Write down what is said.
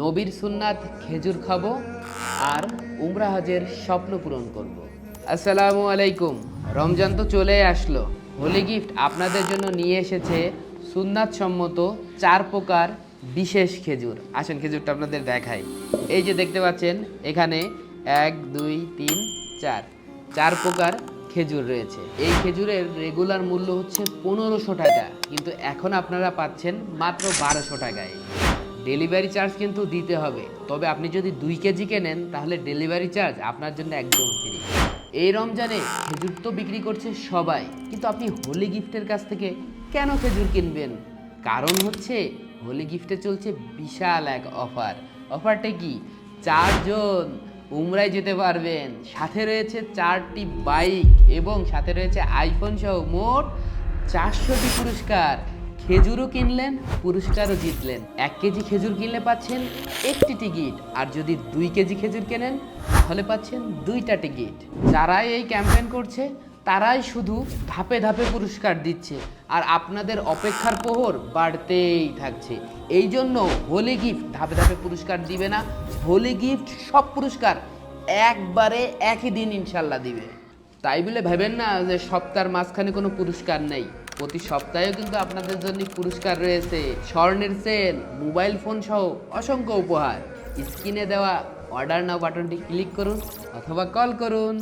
নবীর সুন্নাত, খেজুর খাব আর উমরা হজের স্বপ্ন পূরণ করব। আসসালামু আলাইকুম। রমজান তো চলে আসলো। হোলি গিফট আপনাদের জন্য নিয়ে এসেছে সুন্নাত সম্মত চার প্রকার বিশেষ খেজুর। আসেন খেজুরটা আপনাদের দেখাই। এই যে দেখতে পাচ্ছেন, এখানে এক, দুই, তিন, চার। চার প্রকার খেজুর রয়েছে। এই খেজুরের রেগুলার মূল্য হচ্ছে পনেরোশো টাকা, কিন্তু এখন আপনারা পাচ্ছেন মাত্র বারোশো টাকায়। ডেলিভারি চার্জ কিন্তু দিতে হবে। তবে আপনি যদি দুই কেজি কেনেন তাহলে ডেলিভারি চার্জ আপনার জন্য একদম ফ্রি এই রমজানে খেজুর তো বিক্রি করছে সবাই, কিন্তু আপনি হোলি গিফটের কাছ থেকে কেন খেজুর কিনবেন? কারণ হচ্ছে, হোলি গিফটে চলছে বিশাল এক অফার। অফারটা কি? চারজন উমরায় যেতে পারবেন, সাথে রয়েছে চারটি বাইক এবং সাথে রয়েছে আইফোন সহ মোট চারশোটি পুরস্কার। খেজুরও কিনলেন, পুরস্কারও জিতলেন। এক কেজি খেজুর কিনলে পাচ্ছেন একটি টিকিট, আর যদি দুই কেজি খেজুর কেনেন, তাহলে পাচ্ছেন দুইটা টিকিট। যারাই এই ক্যাম্পেইন করছে, তারাই শুধু ধাপে ধাপে পুরস্কার দিচ্ছে, আর আপনাদের অপেক্ষার প্রহর বাড়তেই থাকছে। এই জন্য হোলি গিফট ধাপে ধাপে পুরস্কার দিবে না, হোলি গিফট সব পুরস্কার একবারে একই দিন ইনশাল্লাহ দিবে। তাই বলে ভেবেন না যে সপ্তাহের মাঝখানে কোনো পুরস্কার নেই। প্রতি সপ্তাহেও কিন্তু আপনাদের জন্য পুরস্কার রয়েছে। স্বর্ণের সেল, মোবাইল ফোন সহ অসংখ্য উপহার। স্ক্রিনে দেওয়া অর্ডার নাও বাটনটি ক্লিক করুন অথবা কল করুন।